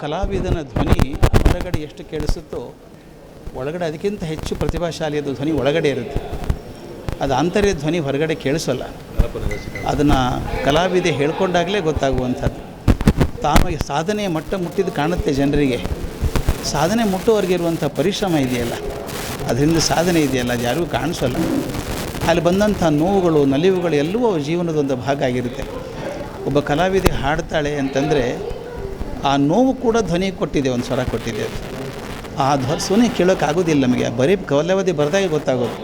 ಕಲಾವಿದನ ಧ್ವನಿ ಹೊರಗಡೆ ಎಷ್ಟು ಕೇಳಿಸುತ್ತೋ ಒಳಗಡೆ ಅದಕ್ಕಿಂತ ಹೆಚ್ಚು ಪ್ರತಿಭಾಶಾಲಿಯದ ಧ್ವನಿ ಒಳಗಡೆ ಇರುತ್ತೆ. ಅದು ಆಂತರ್ಯ ಧ್ವನಿ ಹೊರಗಡೆ ಕೇಳಿಸೋಲ್ಲ. ಅದನ್ನು ಕಲಾವಿದೆ ಹೇಳ್ಕೊಂಡಾಗಲೇ ಗೊತ್ತಾಗುವಂಥದ್ದು. ತಾನು ಸಾಧನೆಯ ಮಟ್ಟ ಮುಟ್ಟಿದ್ದು ಕಾಣುತ್ತೆ ಜನರಿಗೆ. ಸಾಧನೆ ಮುಟ್ಟುವವರೆಗೆ ಇರುವಂಥ ಪರಿಶ್ರಮ ಇದೆಯಲ್ಲ. ಅದರಿಂದ ಸಾಧನೆ ಇದೆಯಲ್ಲ, ಅದು ಯಾರಿಗೂ ಕಾಣಿಸೋಲ್ಲ. ಅಲ್ಲಿ ಬಂದಂಥ ನೋವುಗಳು, ನಲಿವುಗಳು ಎಲ್ಲವೂ ಅವ್ರ ಜೀವನದ ಒಂದು ಭಾಗ ಆಗಿರುತ್ತೆ. ಒಬ್ಬ ಕಲಾವಿದೆ ಹಾಡ್ತಾಳೆ ಅಂತಂದರೆ ಆ ನೋವು ಕೂಡ ಧ್ವನಿ ಕೊಟ್ಟಿದೆ, ಒಂದು ಸ್ವರ ಕೊಟ್ಟಿದೆ. ಆ ಧ್ವ ಧ್ವನಿ ಕೇಳೋಕ್ಕಾಗೋದಿಲ್ಲ ನಮಗೆ. ಬರೀ ಕವಲಾವಧಿ ಬರೆದಾಗ ಗೊತ್ತಾಗೋದು.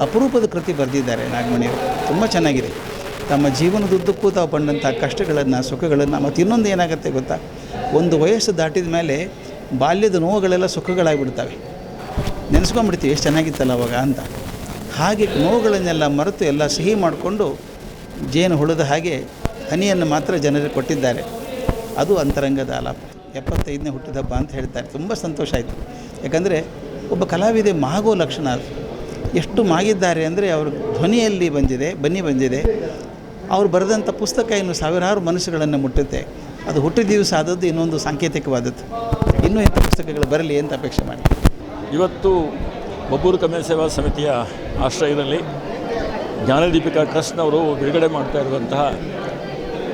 ಅಪರೂಪದ ಕೃತಿ ಬರೆದಿದ್ದಾರೆ ನಾಗಮಣಿಯವರು ತುಂಬ ಚೆನ್ನಾಗಿದೆ. ತಮ್ಮ ಜೀವನದುದ್ದಕ್ಕೂ ತಾವು ಬಂದಂಥ ಕಷ್ಟಗಳನ್ನು, ಸುಖಗಳನ್ನು, ಮತ್ತು ಇನ್ನೊಂದು ಏನಾಗುತ್ತೆ ಗೊತ್ತಾ? ಒಂದು ವಯಸ್ಸು ದಾಟಿದ ಮೇಲೆ ಬಾಲ್ಯದ ನೋವುಗಳೆಲ್ಲ ಸುಖಗಳಾಗಿಬಿಡ್ತವೆ. ನೆನೆಸ್ಕೊಂಡ್ಬಿಡ್ತೀವಿ ಎಷ್ಟು ಚೆನ್ನಾಗಿತ್ತಲ್ಲ ಅವಾಗ ಅಂತ. ಹಾಗೆ ನೋವುಗಳನ್ನೆಲ್ಲ ಮರೆತು ಎಲ್ಲ ಸಿಹಿ ಮಾಡಿಕೊಂಡು ಜೇನು ಹುಳದ ಹಾಗೆ ಹನಿಯನ್ನು ಮಾತ್ರ ಜನರಿಗೆ ಕೊಟ್ಟಿದ್ದಾರೆ. ಅದು ಅಂತರಂಗದ ಆಲಾಪ. ಎಪ್ಪತ್ತೈದನೇ ಹುಟ್ಟಿದ ಹಬ್ಬ ಅಂತ ಹೇಳ್ತಾರೆ. ತುಂಬ ಸಂತೋಷ ಆಯಿತು. ಯಾಕಂದರೆ ಒಬ್ಬ ಕಲಾವಿದೆ ಮಾಗೋ ಲಕ್ಷಣ ಅದು. ಎಷ್ಟು ಮಾಗಿದ್ದಾರೆ ಅಂದರೆ ಅವರು ಧ್ವನಿಯಲ್ಲಿ ಬಂದಿದೆ, ಬನ್ನಿ ಬಂದಿದೆ. ಅವ್ರು ಬರೆದಂಥ ಪುಸ್ತಕ ಇನ್ನು ಸಾವಿರಾರು ಮನಸ್ಸುಗಳನ್ನು ಮುಟ್ಟುತ್ತೆ. ಅದು ಹುಟ್ಟಿದ ದಿವಸ ಆದದ್ದು ಇನ್ನೊಂದು ಸಾಂಕೇತಿಕವಾದದ್ದು. ಇನ್ನೂ ಇಂಥ ಪುಸ್ತಕಗಳು ಬರಲಿ ಅಂತ ಅಪೇಕ್ಷೆ ಮಾಡಿ. ಇವತ್ತು ಬಬ್ಬೂರು ಕಮ್ಯ ಸೇವಾ ಸಮಿತಿಯ ಆಶ್ರಯದಲ್ಲಿ ಜ್ಞಾನದೀಪಿಕಾ ಟ್ರಸ್ಟ್ನವರು ಬಿಡುಗಡೆ ಮಾಡ್ತಾ ಇರುವಂತಹ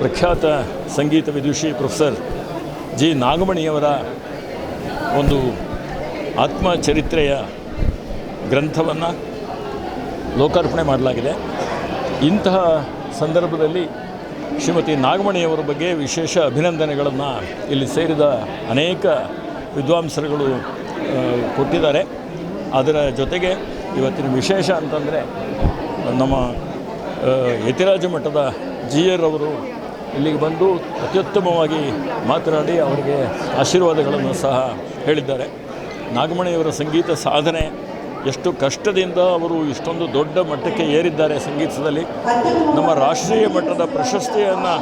ಪ್ರಖ್ಯಾತ ಸಂಗೀತ ವಿದುಷಿ ಪ್ರೊಫೆಸರ್ ಜಿ ನಾಗಮಣಿಯವರ ಒಂದು ಆತ್ಮಚರಿತ್ರೆಯ ಗ್ರಂಥವನ್ನು ಲೋಕಾರ್ಪಣೆ ಮಾಡಲಾಗಿದೆ. ಇಂತಹ ಸಂದರ್ಭದಲ್ಲಿ ಶ್ರೀಮತಿ ನಾಗಮಣಿಯವರ ಬಗ್ಗೆ ವಿಶೇಷ ಅಭಿನಂದನೆಗಳನ್ನು ಇಲ್ಲಿ ಸೇರಿದ ಅನೇಕ ವಿದ್ವಾಂಸರುಗಳು ಕೊಟ್ಟಿದ್ದಾರೆ. ಅದರ ಜೊತೆಗೆ ಇವತ್ತಿನ ವಿಶೇಷ ಅಂತಂದರೆ ನಮ್ಮ ಯತಿರಾಜ ಮಠದ ಜಿ ಅವರು ಇಲ್ಲಿಗೆ ಬಂದು ಅತ್ಯುತ್ತಮವಾಗಿ ಮಾತನಾಡಿ ಅವರಿಗೆ ಆಶೀರ್ವಾದಗಳನ್ನು ಸಹ ಹೇಳಿದ್ದಾರೆ. ನಾಗಮಣಿಯವರ ಸಂಗೀತ ಸಾಧನೆ ಎಷ್ಟು ಕಷ್ಟದಿಂದ ಅವರು ಇಷ್ಟೊಂದು ದೊಡ್ಡ ಮಟ್ಟಕ್ಕೆ ಏರಿದ್ದಾರೆ ಸಂಗೀತದಲ್ಲಿ. ನಮ್ಮ ರಾಷ್ಟ್ರೀಯ ಮಟ್ಟದ ಪ್ರಶಸ್ತಿಯನ್ನು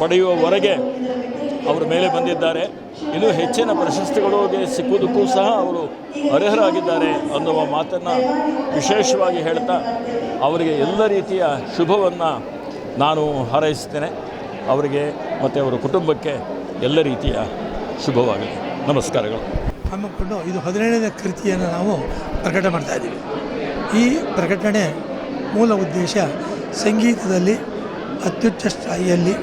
ಪಡೆಯುವವರೆಗೆ ಅವರ ಮೇಲೆ ಬಂದಿದ್ದಾರೆ. ಇನ್ನೂ ಹೆಚ್ಚಿನ ಪ್ರಶಸ್ತಿಗಳಿಗೆ ಸಿಕ್ಕುವುದಕ್ಕೂ ಸಹ ಅವರು ಅರ್ಹರಾಗಿದ್ದಾರೆ ಅನ್ನುವ ಮಾತನ್ನು ವಿಶೇಷವಾಗಿ ಹೇಳ್ತಾ ಅವರಿಗೆ ಎಲ್ಲ ರೀತಿಯ ಶುಭವನ್ನು ನಾನು ಹಾರೈಸ್ತೇನೆ. ಅವರಿಗೆ ಮತ್ತು ಅವರ ಕುಟುಂಬಕ್ಕೆ ಎಲ್ಲ ರೀತಿಯ ಶುಭವಾಗಲಿ. ನಮಸ್ಕಾರಗಳು. ಹಮ್ಮಿಕೊಂಡು ಇದು ಹದಿನೇಳನೇ ಕೃತಿಯನ್ನು ನಾವು ಪ್ರಕಟ ಮಾಡ್ತಾ ಇದ್ದೀವಿ. ಈ ಪ್ರಕಟಣೆ ಮೂಲ ಉದ್ದೇಶ ಸಂಗೀತದಲ್ಲಿ ಅತ್ಯುಚ್ಚ ಸ್ಥಾಯಿಯಲ್ಲಿ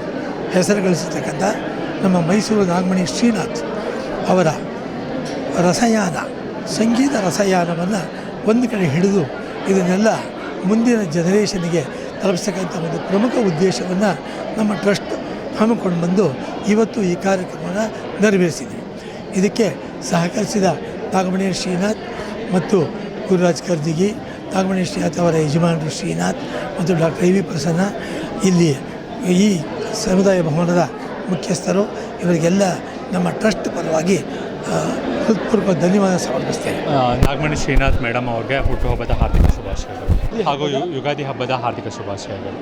ಹೆಸರು ಗಳಿಸತಕ್ಕಂಥ ನಮ್ಮ ಮೈಸೂರು ನಾಗಮಣಿ ಶ್ರೀನಾಥ್ ಅವರ ರಸಯಾನ, ಸಂಗೀತ ರಸಯಾನವನ್ನು ಒಂದು ಕಡೆ ಹಿಡಿದು ಇದನ್ನೆಲ್ಲ ಮುಂದಿನ ಜನರೇಷನ್ಗೆ ತಲುಪಿಸ್ತಕ್ಕಂಥ ಒಂದು ಪ್ರಮುಖ ಉದ್ದೇಶವನ್ನು ನಮ್ಮ ಟ್ರಸ್ಟ್ ಹಮ್ಮಿಕೊಂಡು ಬಂದು ಇವತ್ತು ಈ ಕಾರ್ಯಕ್ರಮವನ್ನು ನೆರವೇರಿಸಿದೆ. ಇದಕ್ಕೆ ಸಹಕರಿಸಿದ ನಾಗಮಣಿ ಶ್ರೀನಾಥ್ ಮತ್ತು ಗುರುರಾಜ್ ಕರ್ದಿಗಿ ನಾಗಮಣಿ ಶ್ರೀನಾಥ್ ಅವರ ಯಜಮಾನರು ಶ್ರೀನಾಥ್ ಮತ್ತು ಡಾಕ್ಟರ್ ಎ ವಿ. ಪ್ರಸನ್ನ, ಇಲ್ಲಿ ಈ ಸಮುದಾಯ ಭವನದ ಮುಖ್ಯಸ್ಥರು, ಇವರಿಗೆಲ್ಲ ನಮ್ಮ ಟ್ರಸ್ಟ್ ಪರವಾಗಿ ಹೃತ್ಪೂರ್ವಕ ಧನ್ಯವಾದ ಸಮರ್ಪಿಸ್ತೇನೆ ನಾಗಮಣಿ ಶ್ರೀನಾಥ್ ಮೇಡಮ್ ಅವ್ರಿಗೆ ಹುಟ್ಟುಹಬ್ಬದ ಹಾರ್ದಿಕ ಶುಭಾಶಯಗಳು. ಹಾಗೂ ಯುಗಾದಿ ಹಬ್ಬದ ಹಾರ್ದಿಕ ಶುಭಾಶಯಗಳು.